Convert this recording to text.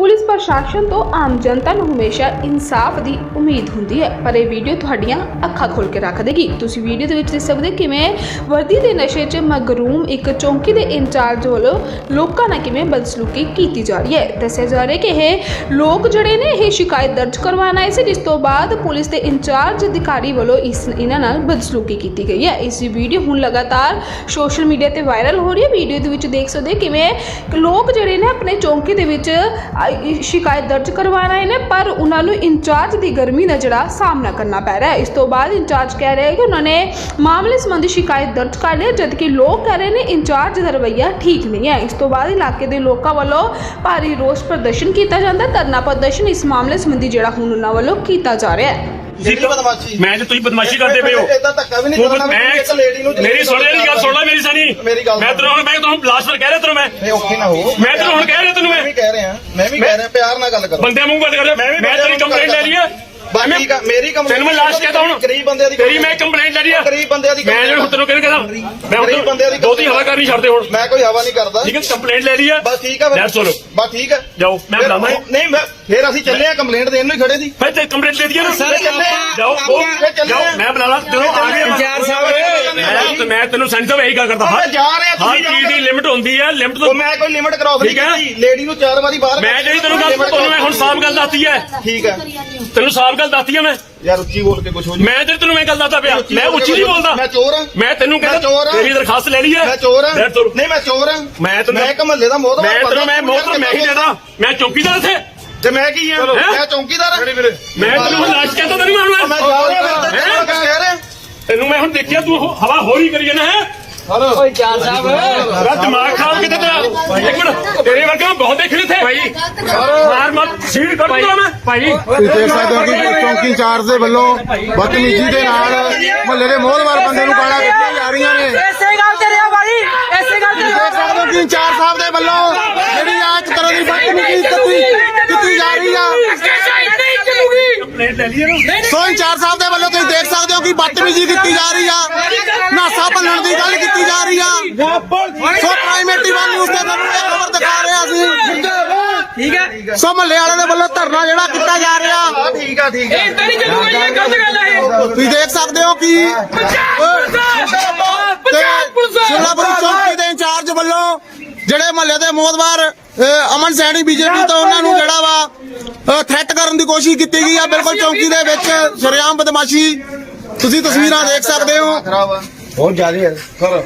Police ਪ੍ਰਸ਼ਾਸਨ ਤੋਂ ਆਮ ਜਨਤਾ ਨੂੰ ਹਮੇਸ਼ਾ ਇਨਸਾਫ ਦੀ ਉਮੀਦ ਹੁੰਦੀ ਹੈ। ਪਰ ਇਹ ਵੀਡੀਓ ਤੁਹਾਡੀਆਂ ਅੱਖਾਂ ਖੋਲ ਕੇ ਰੱਖ ਦੇਗੀ। ਤੁਸੀਂ ਵੀਡੀਓ ਦੇ ਵਿੱਚ ਦੇਖ ਸਕਦੇ ਹੋ ਕਿਵੇਂ ਵਰਦੀ ਦੇ ਨਸ਼ੇ 'ਚ ਮਗਰੂਮ ਇੱਕ ਚੌਂਕੀ ਦੇ ਇੰਚਾਰਜ ਵੱਲੋਂ ਲੋਕਾਂ ਨਾਲ ਕਿਵੇਂ ਬਦਸਲੂਕੀ ਕੀਤੀ ਜਾ ਰਹੀ ਹੈ। ਦੱਸਿਆ ਜਾ ਰਿਹਾ ਕਿ ਇਹ ਲੋਕ ਜਿਹੜੇ ਨੇ, ਇਹ ਸ਼ਿਕਾਇਤ ਦਰਜ ਕਰਵਾਉਣ ਆਏ ਸੀ, ਜਿਸ ਤੋਂ ਬਾਅਦ ਪੁਲਿਸ ਦੇ ਇੰਚਾਰਜ ਅਧਿਕਾਰੀ ਵੱਲੋਂ ਇਸ, ਇਹਨਾਂ ਨਾਲ ਬਦਸਲੂਕੀ ਕੀਤੀ ਗਈ ਹੈ। ਇਸ ਵੀਡੀਓ ਹੁਣ ਲਗਾਤਾਰ ਸੋਸ਼ਲ ਮੀਡੀਆ ਤੇ ਵਾਇਰਲ ਹੋ ਰਹੀ ਹੈ। ਵੀਡੀਓ ਦੇ ਵਿੱਚ ਦੇਖ ਸਕਦੇ ਹੋ ਕਿਵੇਂ ਲੋਕ ਜਿਹੜੇ ਨੇ, ਆਪਣੇ ਚੌਂਕੀ ਦੇ ਵਿੱਚ ਸ਼ਿਕਾਇਤ ਦਰਜ ਕਰਵਾਉਣ ਆਏ ਨੇ, ਪਰ ਉਹਨਾਂ ਨੂੰ ਇੰਚਾਰਜ ਦੀ ਗਰਮੀ ਦਾ ਜਿਹੜਾ ਸਾਹਮਣਾ ਕਰਨਾ ਪੈ ਰਿਹਾ ਹੈ। ਇਸ ਤੋਂ ਬਾਅਦ ਇੰਚਾਰਜ ਕਹਿ ਰਿਹਾ ਹੈ ਕਿ ਉਹਨਾਂ ਨੇ ਮਾਮਲੇ ਸੰਬੰਧੀ ਸ਼ਿਕਾਇਤ ਦਰਜ ਕਰ ਲਈ ਜਦਕਿ ਲੋਕ ਕਹਿ ਰਹੇ ਨੇ ਇੰਚਾਰਜ ਦਾ ਰਵੱਈਆ ਠੀਕ ਨਹੀਂ ਹੈ। ਇਸ ਤੋਂ ਬਾਅਦ ਇਲਾਕੇ ਦੇ ਲੋਕਾਂ ਵੱਲੋਂ ਭਾਰੀ ਰੋਸ ਪ੍ਰਦਰਸ਼ਨ ਕੀਤਾ ਜਾਂਦਾ ਧਰਨਾ ਪ੍ਰਦਰਸ਼ਨ ਇਸ ਮਾਮਲੇ ਸੰਬੰਧੀ ਜਿਹੜਾ ਹੁਣ ਉਹਨਾਂ ਵੱਲੋਂ ਕੀਤਾ ਜਾ ਰਿਹਾ ਹੈ। ਜਿਹੜੀ ਬਦਮਾਸ਼ੀ। ਮੈਂ ਤੇ ਤੁਸੀਂ ਬਦਮਾਸ਼ੀ ਕਰਦੇ ਪਏ ਹੋ। ਇਦਾਂ ਧੱਕਾ ਵੀ ਨਹੀਂ ਤੂੰ ਕਰਨਾ ਮੈਂ ਇੱਕ ਲੇਡੀ ਨੂੰ ਮੇਰੀ ਸੁਣ ਲੈ ਗੱਲ ਸੁਣ ਲੈ ਮੇਰੀ ਸਾਨੀ ਮੇਰੀ ਗੱਲ ਮੈਂ ਤੈਨੂੰ ਹੁਣ ਮੈਂ ਤੁਹਾਨੂੰ ਲਾਸਟ ਵਾਰ ਕਹਿ ਰਿਹਾ ਤੈਨੂੰ ਮੈਂ। ਨਹੀਂ ਔਖੇ ਨਾ ਹੋ ਮੈਂ ਤੈਨੂੰ ਹੁਣ ਕਹਿ ਰਿਹਾ ਤੈਨੂੰ ਮੈਂ। ਮੈਂ ਵੀ ਕਹਿ ਰਿਹਾ। ਮੈਂ ਵੀ ਕਹਿ ਰਿਹਾ ਪਿਆਰ ਨਾਲ ਗੱਲ ਕਰੋ। ਬੰਦੇ ਮੂੰਹ ਗੱਲ ਕਰ ਰਿਹਾ ਮੈਂ ਤੇਰੀ ਕੰਪਲੇਂਟ ਲੈ ਲਈ ਹੈ ਆ ਮੇਰੀ ਕੰਪਲੇਂਟ ਤੈਨੂੰ ਮੈਂ ਲਾਸਟ ਕਹਿਤਾ ਹੁਣ। ਗਰੀਬ ਬੰਦਿਆਂ ਦੀ ਤੇਰੀ ਮੈਂ ਕੰਪਲੇਂਟ ਲੈ ਲਈ ਹੈ ਗਰੀਬ ਬੰਦਿਆਂ ਦੀ ਮੈਂ ਜਿਹੜਾ ਹੁਣ ਤੈਨੂੰ ਕਹਿੰਦਾ ਮੈਂ ਗਰੀਬ ਬੰਦਿਆਂ ਦੀ ਹੁਣ ਦੋਤੀ ਹਵਾ ਕਰਨੀ ਛੱਡਦੇ ਹੁਣ। ਮੈਂ ਕੋਈ ਹਵਾ ਨਹੀਂ ਕਰਦਾ। ਠੀਕ ਹੈ ਕੰਪਲੇਂਟ ਲੈ ਲਈ ਹੈ ਬਸ ਠੀਕ ਆ ਫਿਰ। ਲੈ ਸੁਣੋ। ਬਸ ਠੀਕ ਆ। ਜਾਓ ਮੈਂ ਫਿਰ- ਬੁਲਾਵਾਂ। ਨਹੀਂ ਮੈਂ ਫਿਰ ਅਸੀਂ ਚੱਲੇ ਆ ਕੰਪਲੇਂਟ ਦੇਣ ਨੂੰ ਹੀ ਖੜੇ ਸੀ। ਫਿਰ ਤੇ ਕੰਪਲੇਂਟ ਦੇ ਦਈਏ ਨਾ। ਸਰ, ਚੱਲੇ ਆ। ਜਾਓ ਫਿਰ ਚੱਲੇ ਜਾਓ ਆ। ਮੈਂ ਬੁਲਾ ਲਾ। ਜਦੋਂ ਆ। ਗਏ ਇੰਚਾਰਜ ਸਾਹਿਬ। ਮੈਂ ਮੈਂ ਤੈਨੂੰ ਸੈਂਟਰ ਇਹੀ ਗੱਲ ਕਰਦਾ ਮੈਂ ਜਾ ਰਿਹਾ, ਹਰ ਤੁਸੀਂ ਚੀਜ਼ ਜਾਓ। ਦੀ ਲਿਮਿਟ ਹੁੰਦੀ ਹੈ ਲਿਮਿਟ ਤੋਂ ਉਹ ਮੈਂ ਕੋਈ ਲਿਮਿਟ ਕਰਾਸ ਨਹੀਂ ਠੀਕ ਹੈ। ਕੀਤੀ ਲੇਡੀ ਨੂੰ ਚਾਰ ਵਾਰੀ ਬਾਹਰ ਮੈਂ ਜਿਹੜੀ ਤੈਨੂੰ ਗੱਲ ਤੁਹਾਨੂੰ ਮੈਂ ਹੁਣ ਸਾਫ਼ ਗੱਲ ਦੱਸਤੀ ਹੈ। ਠੀਕ ਹੈ। ਤੈਨੂੰ ਸਾਫ਼ ਗੱਲ ਦੱਸਤੀ ਹੈ ਮੈਂ। ਯਾਰ ਉੱਚੀ ਬੋਲ ਕੇ ਕੁਝ ਹੋ ਜੀ ਮੈਂ ਤੇ ਤੈਨੂੰ ਮੈਂ ਗੱਲ ਦੱਸਦਾ ਪਿਆ। ਮੈਂ ਉੱਚੀ ਨਹੀਂ ਬੋਲਦਾ। ਮੈਂ ਚੋਰ ਹਾਂ। ਮੈਂ ਤੈਨੂੰ ਮੈਂ ਚੋਰ ਕਹਿੰਦਾ ਹਾਂ। ਤੇਰੀ ਦਰਖਾਸਤ ਲੈ ਲਈ ਹੈ। ਮੈਂ ਚੋਰ ਹਾਂ। ਲੈ ਤੁਰ। ਨਹੀਂ ਮੈਂ ਚੋਰ ਹਾਂ। ਮੈਂ ਤੈਨੂੰ ਮੈਂ ਇੱਕ ਮਹੱਲੇ ਦਾ ਮੋਹਤਵਾਰ ਮੈਂ ਤੈਨੂੰ ਮੈਂ ਮੌਤ ਮੈਂ ਹੀ ਦੇਦਾ ਮੈਂ ਚੌਕੀਦਾਰ ਇੱਥੇ। ਤੇ ਮੈਂ ਕੀ ਹਾਂ? ਹੈਂ? ਮੈਂ ਚੌਂਕੀਦਾਰ ਹਾਂ। ਮੈਂ ਤੈਨੂੰ ਹੁਣ ਲਾਸ਼ ਕਹਿੰਦਾ ਤੈਨੂੰ ਮੈਂ ਮਾਰਨਾ ਜਾ ਰਿਹਾ ਫਿਰ। ਤੈਨੂੰ ਮੈਂ ਹੁਣ ਦੇਖਿਆ ਤੂੰ ਹੋ- ਹਵਾ ਹੋਰੀ ਕਰੀ ਜਾਣਾ ਹੈ? ਹਲੋ ਤੇਰਾ ਦਿਮਾਗ ਖਰਾਬ ਕਿਤੇ ਤੇਰਾ? ਇੱਕ ਮਿੰਟ ਤੇਰੇ ਵਰਗੇ ਬਹੁਤ ਦੇਖੇ ਥੇ ਭਾਈ। ਮਾਰ ਮਤ ਸੀੜ ਕਰ ਦੂੰਗਾ ਮੈਂ। ਭਾਈ। ਤੁਸੀਂ ਦੇਖ ਸਕਦੇ ਹੋ ਕਿ ਚੌਂਕੀ ਇੰਚਾਰਜ ਦੇ ਵੱਲੋਂ ਬਦਤਮੀਜ਼ੀ ਦੇ ਨਾਲ ਮੁਹੱਲੇ ਦੇ ਮੋਹਲਵਾਰ ਬੰਦੇ ਨੂੰ ਗਾਲਾਂ ਕੱਢੀਆਂ ਜਾ ਰਹੀਆਂ ਨੇ। ਐਸੇ ਗੱਲ ਤੇ ਰਿਹਾ ਭਾਈ ਐਸੇ ਗੱਲ ਤੇ ਦੇਖ ਸਕਦੇ ਹੋ ਕਿ ਇੰਚਾਰਜ ਸਾਹਿਬ ਦੇ ਵੱਲੋਂ ਜਿਹੜੀ ਆ ਇੱਕ ਤਰ੍ਹਾਂ ਦੀ ਬਦਤਮੀਜ਼ੀ ਕੀਤੀ ਕੀਤੀ ਜਾ ਰਹੀ ਆ। ਕੰਪਲੇਂਟ ਲੈ ਲਈਏ ਨਾ। ਸੋ ਇੰਚਾਰਜ ਸਾਹਿਬ ਦੇ ਵੱਲੋਂ ਤੁਸੀਂ ਦੇਖ ਸਕਦੇ ਹੋ ਕਿ ਬਦਤਮੀਜ਼ੀ ਕੀਤੀ ਜਾ ਰਹੀ ਆ। ਨਾਸਾ ਭੰਨਣ ਦੀ ਗੱਲ ਕੀਤੀ ਜਾ ਰਹੀ ਆ। ਸੋ ਪ੍ਰਾਈਮੇਟੀ ਵਨ ਨਿਊਜ਼ ਤੇ ਤੁਹਾਨੂੰ ਇਹ ਖਬਰ ਦਿਖਾ ਰਿਹਾ ਸੀ। ਠੀਕ ਹੈ। ਸੋ ਮੁਹੱਲੇ ਵਾਲੇ ਦੇ ਵੱਲੋਂ ਧਰਨਾ ਜਿਹੜਾ ਕੀਤਾ ਜਾ ਰਿਹਾ। ਹਾਂ ਠੀਕ ਆ ਠੀਕ ਆ ਇਹ ਤਾਂ ਨਹੀਂ ਚੱਲੂਗਾ ਇਹ ਗਲਤ ਗੱਲ ਹੈ ਇਹ। ਤੁਸੀਂ ਦੇਖ ਸਕਦੇ ਹੋ ਕਿ ਤੇ ਸ਼ਿਮਲਾਪੁਰੀ ਚੌਂਕੀ ਦੇ ਇੰਚਾਰਜ ਵੱਲੋਂ ਜਿਹੜੇ ਮਹੱਲੇ ਦੇ ਮੋਦਵਾਰ ਅਮਨ ਸੈਣੀ ਬੀਜੇਪੀ ਤੋਂ ਉਹਨਾਂ ਨੂੰ ਥ੍ਰੈਟ ਕਰਨ ਦੀ ਕੋਸ਼ਿਸ਼ ਕੀਤੀ ਗਈ ਆ ਬਿਲਕੁਲ ਚੌਂਕੀ ਦੇ ਵਿੱਚ ਸ਼ਰੇਆਮ ਬਦਮਾਸ਼ੀ। ਤੁਸੀਂ ਤਸਵੀਰਾਂ ਦੇਖ ਸਕਦੇ ਹੋ। ਬਹੁਤ ਜ਼ਿਆਦਾ ਹੈ ਸਰ